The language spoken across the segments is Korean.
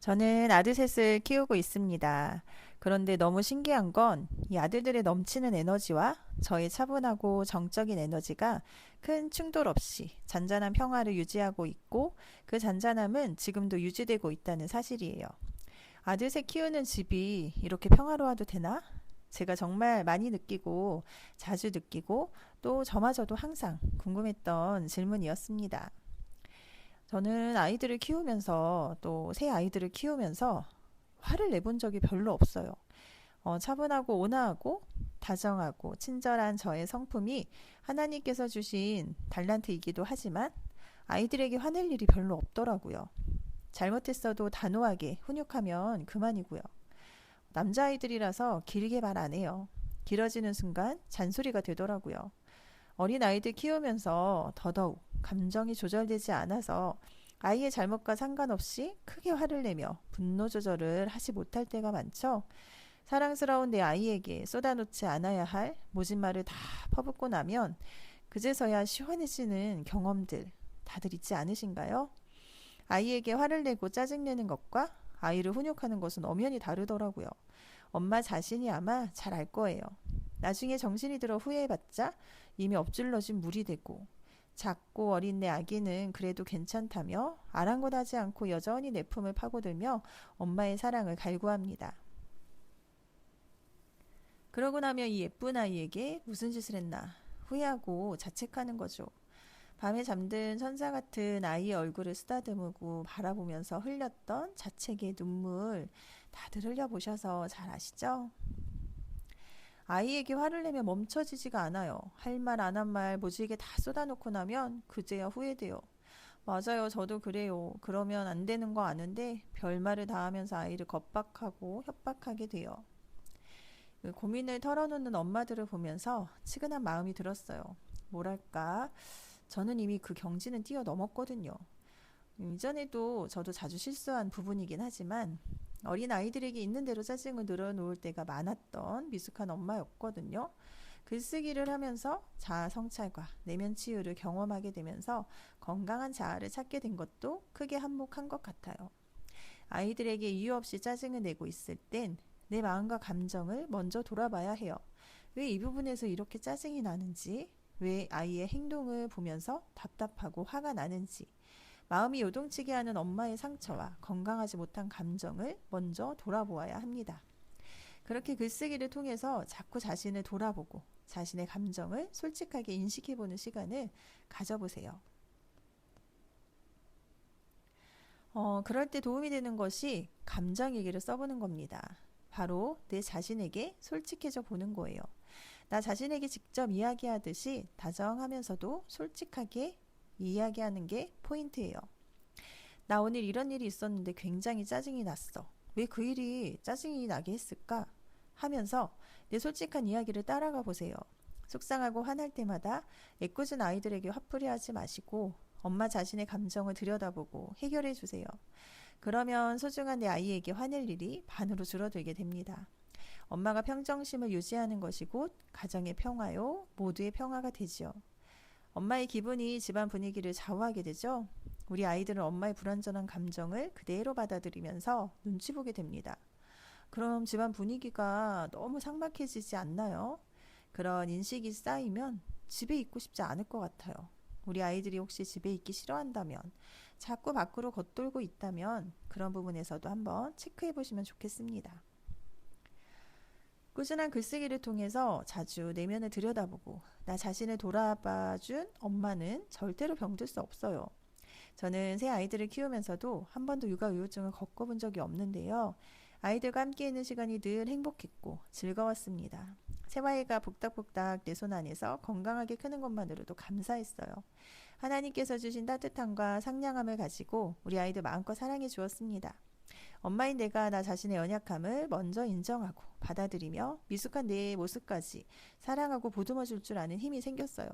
저는 아들 셋을 키우고 있습니다. 그런데 너무 신기한 건 이 아들들의 넘치는 에너지와 저의 차분하고 정적인 에너지가 큰 충돌 없이 잔잔한 평화를 유지하고 있고 그 잔잔함은 지금도 유지되고 있다는 사실이에요. 아들 셋 키우는 집이 이렇게 평화로워도 되나? 제가 정말 많이 느끼고 자주 느끼고 또 저마저도 항상 궁금했던 질문이었습니다. 저는 아이들을 키우면서 또 새 아이들을 키우면서 화를 내본 적이 별로 없어요. 어, 차분하고 온화하고 다정하고 친절한 저의 성품이 하나님께서 주신 달란트이기도 하지만 아이들에게 화낼 일이 별로 없더라고요. 잘못했어도 단호하게 훈육하면 그만이고요. 남자아이들이라서 길게 말 안 해요. 길어지는 순간 잔소리가 되더라고요. 어린 아이들 키우면서 더더욱 감정이 조절되지 않아서 아이의 잘못과 상관없이 크게 화를 내며 분노 조절을 하지 못할 때가 많죠. 사랑스러운 내 아이에게 쏟아놓지 않아야 할 모진 말을 다 퍼붓고 나면 그제서야 시원해지는 경험들 다들 있지 않으신가요? 아이에게 화를 내고 짜증내는 것과 아이를 훈육하는 것은 엄연히 다르더라고요. 엄마 자신이 아마 잘 알 거예요. 나중에 정신이 들어 후회해봤자 이미 엎질러진 물이 되고 작고 어린 내 아기는 그래도 괜찮다며 아랑곳하지 않고 여전히 내 품을 파고들며 엄마의 사랑을 갈구합니다. 그러고 나면 이 예쁜 아이에게 무슨 짓을 했나 후회하고 자책하는 거죠. 밤에 잠든 천사 같은 아이의 얼굴을 쓰다듬고 바라보면서 흘렸던 자책의 눈물 다들 흘려보셔서 잘 아시죠? 아이에게 화를 내면 멈춰지지가 않아요. 할 말 안 한 말 모질게 다 쏟아놓고 나면 그제야 후회돼요. 맞아요. 저도 그래요. 그러면 안 되는 거 아는데 별말을 다 하면서 아이를 겁박하고 협박하게 돼요. 그 고민을 털어놓는 엄마들을 보면서 치근한 마음이 들었어요. 뭐랄까. 저는 이미 그 경지는 뛰어넘었거든요. 이전에도 저도 자주 실수한 부분이긴 하지만 어린 아이들에게 있는 대로 짜증을 늘어놓을 때가 많았던 미숙한 엄마였거든요. 글쓰기를 하면서 자아 성찰과 내면 치유를 경험하게 되면서 건강한 자아를 찾게 된 것도 크게 한몫한 것 같아요. 아이들에게 이유 없이 짜증을 내고 있을 땐 내 마음과 감정을 먼저 돌아봐야 해요. 왜 이 부분에서 이렇게 짜증이 나는지, 왜 아이의 행동을 보면서 답답하고 화가 나는지, 마음이 요동치게 하는 엄마의 상처와 건강하지 못한 감정을 먼저 돌아보아야 합니다. 그렇게 글쓰기를 통해서 자꾸 자신을 돌아보고 자신의 감정을 솔직하게 인식해보는 시간을 가져보세요. 어, 그럴 때 도움이 되는 것이 감정 얘기를 써보는 겁니다. 바로 내 자신에게 솔직해져 보는 거예요. 나 자신에게 직접 이야기하듯이 다정하면서도 솔직하게 이야기하는 게 포인트예요. 나 오늘 이런 일이 있었는데 굉장히 짜증이 났어. 왜 그 일이 짜증이 나게 했을까? 하면서 내 솔직한 이야기를 따라가 보세요. 속상하고 화날 때마다 애꿎은 아이들에게 화풀이 하지 마시고 엄마 자신의 감정을 들여다보고 해결해 주세요. 그러면 소중한 내 아이에게 화낼 일이 반으로 줄어들게 됩니다. 엄마가 평정심을 유지하는 것이 곧 가정의 평화요, 모두의 평화가 되지요. 엄마의 기분이 집안 분위기를 좌우하게 되죠. 우리 아이들은 엄마의 불완전한 감정을 그대로 받아들이면서 눈치 보게 됩니다. 그럼 집안 분위기가 너무 삭막해지지 않나요? 그런 인식이 쌓이면 집에 있고 싶지 않을 것 같아요. 우리 아이들이 혹시 집에 있기 싫어한다면, 자꾸 밖으로 겉돌고 있다면 그런 부분에서도 한번 체크해 보시면 좋겠습니다. 꾸준한 글쓰기를 통해서 자주 내면을 들여다보고 나 자신을 돌아봐준 엄마는 절대로 병들 수 없어요. 저는 새 아이들을 키우면서도 한 번도 육아 우울증을 겪어본 적이 없는데요. 아이들과 함께 있는 시간이 늘 행복했고 즐거웠습니다. 새아이가 복닥복닥 내 손 안에서 건강하게 크는 것만으로도 감사했어요. 하나님께서 주신 따뜻함과 상냥함을 가지고 우리 아이들 마음껏 사랑해 주었습니다. 엄마인 내가 나 자신의 연약함을 먼저 인정하고 받아들이며 미숙한 내 모습까지 사랑하고 보듬어 줄 줄 아는 힘이 생겼어요.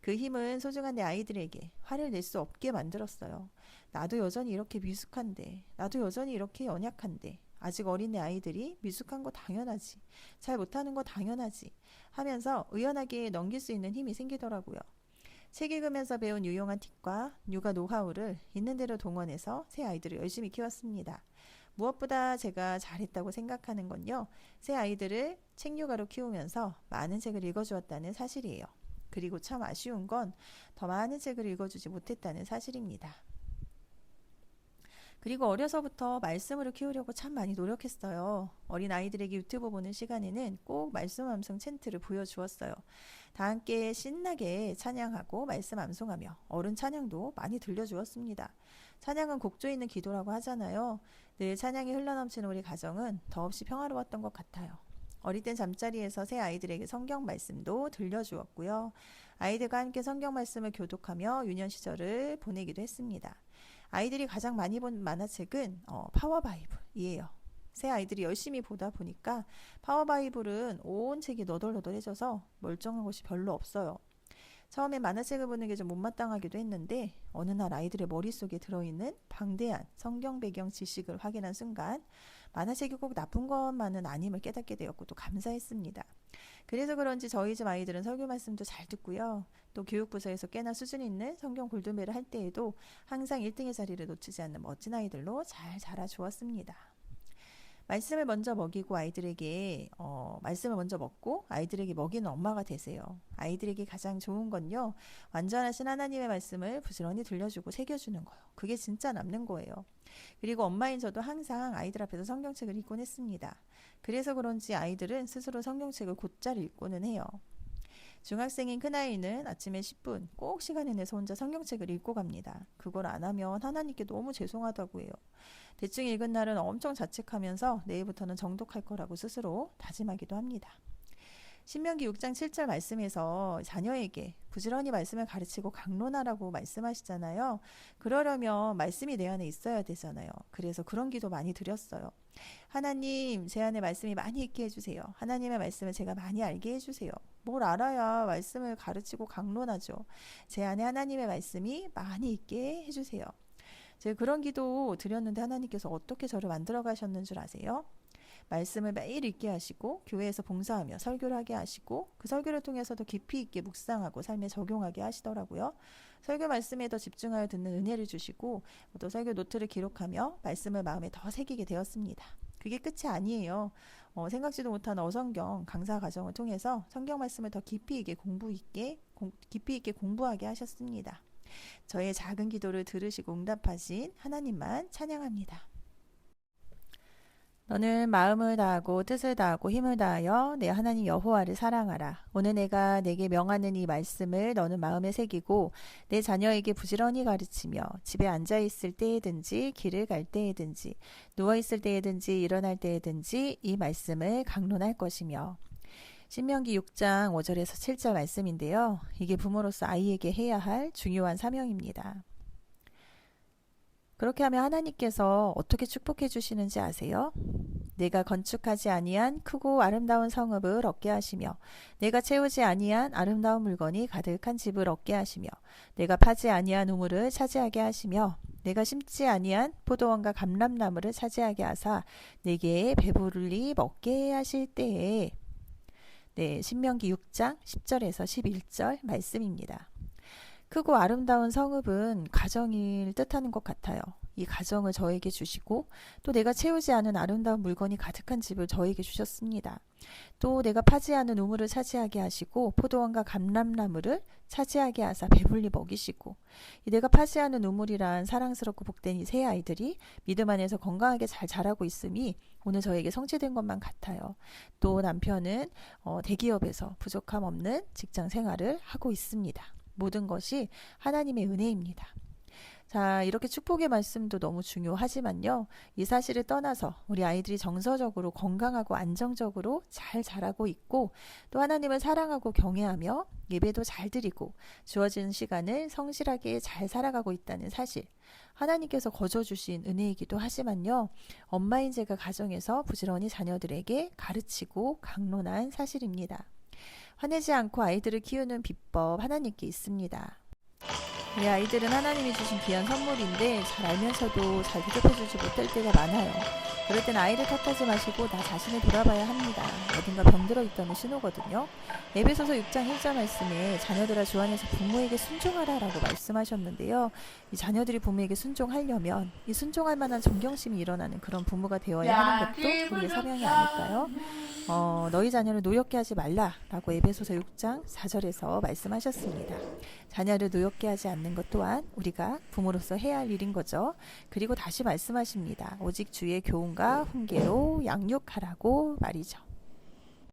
그 힘은 소중한 내 아이들에게 화를 낼 수 없게 만들었어요. 나도 여전히 이렇게 미숙한데, 나도 여전히 이렇게 연약한데, 아직 어린 내 아이들이 미숙한 거 당연하지, 잘 못하는 거 당연하지 하면서 의연하게 넘길 수 있는 힘이 생기더라고요. 책 읽으면서 배운 유용한 팁과 육아 노하우를 있는 대로 동원해서 새 아이들을 열심히 키웠습니다. 무엇보다 제가 잘했다고 생각하는 건요. 새 아이들을 책 육아로 키우면서 많은 책을 읽어주었다는 사실이에요. 그리고 참 아쉬운 건 더 많은 책을 읽어주지 못했다는 사실입니다. 그리고 어려서부터 말씀으로 키우려고 참 많이 노력했어요. 어린 아이들에게 유튜브 보는 시간에는 꼭 말씀 암송 챈트를 보여주었어요. 다 함께 신나게 찬양하고 말씀 암송하며 어른 찬양도 많이 들려주었습니다. 찬양은 곡조 있는 기도라고 하잖아요. 늘 찬양이 흘러넘치는 우리 가정은 더없이 평화로웠던 것 같아요. 어릴 땐 잠자리에서 새 아이들에게 성경 말씀도 들려주었고요. 아이들과 함께 성경 말씀을 교독하며 유년 시절을 보내기도 했습니다. 아이들이 가장 많이 본 만화책은 어, 파워바이블이에요. 새 아이들이 열심히 보다 보니까 파워바이블은 온 책이 너덜너덜해져서 멀쩡한 곳이 별로 없어요. 처음에 만화책을 보는 게 좀 못마땅하기도 했는데 어느 날 아이들의 머릿속에 들어있는 방대한 성경 배경 지식을 확인한 순간 만화책이 꼭 나쁜 것만은 아님을 깨닫게 되었고 또 감사했습니다. 그래서 그런지 저희 집 아이들은 설교 말씀도 잘 듣고요. 또 교육부서에서 꽤나 수준 있는 성경 골든벨을 할 때에도 항상 1등의 자리를 놓치지 않는 멋진 아이들로 잘 자라 주었습니다. 말씀을 먼저 먹이고 아이들에게 어, 말씀을 먼저 먹고 아이들에게 먹이는 엄마가 되세요. 아이들에게 가장 좋은 건요. 완전하신 하나님의 말씀을 부지런히 들려주고 새겨주는 거예요. 그게 진짜 남는 거예요. 그리고 엄마인 저도 항상 아이들 앞에서 성경책을 읽곤 했습니다. 그래서 그런지 아이들은 스스로 성경책을 곧잘 읽고는 해요. 중학생인 큰아이는 아침에 10분 꼭 시간을 내서 혼자 성경책을 읽고 갑니다. 그걸 안 하면 하나님께 너무 죄송하다고 해요. 대충 읽은 날은 엄청 자책하면서 내일부터는 정독할 거라고 스스로 다짐하기도 합니다. 신명기 6장 7절 말씀에서 자녀에게 부지런히 말씀을 가르치고 강론하라고 말씀하시잖아요. 그러려면 말씀이 내 안에 있어야 되잖아요. 그래서 그런 기도 많이 드렸어요. 하나님, 제 안에 말씀이 많이 있게 해주세요. 하나님의 말씀을 제가 많이 알게 해주세요. 뭘 알아야 말씀을 가르치고 강론하죠. 제 안에 하나님의 말씀이 많이 있게 해주세요. 제가 그런 기도 드렸는데 하나님께서 어떻게 저를 만들어 가셨는 줄 아세요? 말씀을 매일 읽게 하시고 교회에서 봉사하며 설교를 하게 하시고 그 설교를 통해서도 깊이 있게 묵상하고 삶에 적용하게 하시더라고요. 설교 말씀에 더 집중하여 듣는 은혜를 주시고 또 설교 노트를 기록하며 말씀을 마음에 더 새기게 되었습니다. 그게 끝이 아니에요. 어, 생각지도 못한 어성경 강사 과정을 통해서 성경 말씀을 더 깊이 있게 공부 있게 공, 깊이 있게 공부하게 하셨습니다. 저의 작은 기도를 들으시고 응답하신 하나님만 찬양합니다. 너는 마음을 다하고 뜻을 다하고 힘을 다하여 내 하나님 여호와를 사랑하라. 오늘 내가 내게 명하는 이 말씀을 너는 마음에 새기고 내 자녀에게 부지런히 가르치며 집에 앉아 있을 때에든지 길을 갈 때에든지 누워 있을 때에든지 일어날 때에든지 이 말씀을 강론할 것이며 신명기 6장 5절에서 7절 말씀인데요. 이게 부모로서 아이에게 해야 할 중요한 사명입니다. 그렇게 하면 하나님께서 어떻게 축복해 주시는지 아세요? 내가 건축하지 아니한 크고 아름다운 성읍을 얻게 하시며 내가 채우지 아니한 아름다운 물건이 가득한 집을 얻게 하시며 내가 파지 아니한 우물을 차지하게 하시며 내가 심지 아니한 포도원과 감람나무를 차지하게 하사 내게 배부르리 먹게 하실 때에 네, 신명기 6장 10절에서 11절 말씀입니다. 크고 아름다운 성읍은 가정일 뜻하는 것 같아요. 이 가정을 저에게 주시고 또 내가 채우지 않은 아름다운 물건이 가득한 집을 저에게 주셨습니다. 또 내가 파지 않은 우물을 차지하게 하시고 포도원과 감람나무를 차지하게 하사 배불리 먹이시고 내가 파지 않은 우물이란 사랑스럽고 복된 이새 아이들이 믿음 안에서 건강하게 잘 자라고 있음이 오늘 저에게 성취된 것만 같아요. 또 남편은 어, 대기업에서 부족함 없는 직장 생활을 하고 있습니다. 모든 것이 하나님의 은혜입니다. 자, 이렇게 축복의 말씀도 너무 중요하지만요. 이 사실을 떠나서 우리 아이들이 정서적으로 건강하고 안정적으로 잘 자라고 있고 또 하나님을 사랑하고 경외하며 예배도 잘 드리고 주어진 시간을 성실하게 잘 살아가고 있다는 사실. 하나님께서 거저 주신 은혜이기도 하지만요. 엄마인 제가 가정에서 부지런히 자녀들에게 가르치고 강론한 사실입니다. 화내지 않고 아이들을 키우는 비법 하나님께 있습니다. 우리 아이들은 하나님이 주신 귀한 선물인데 잘 알면서도 잘 대접해주지 못할 때가 많아요. 그럴 땐 아이를 탓하지 마시고 나 자신을 돌아봐야 합니다. 어딘가 병들어 있다는 신호거든요. 에베소서 6장 1절 말씀에 자녀들아 주 안에서 부모에게 순종하라라고 말씀하셨는데요. 이 자녀들이 부모에게 순종하려면 이 순종할 만한 존경심이 일어나는 그런 부모가 되어야 하는 것도 우리의 사명이 아닐까요? 어, 너희 자녀를 노엽게 하지 말라라고 에베소서 6장 4절에서 말씀하셨습니다. 자녀를 노엽게 하지 않는 것 또한 우리가 부모로서 해야 할 일인 거죠. 그리고 다시 말씀하십니다. 오직 주의 교훈과 훈계로 양육하라고 말이죠.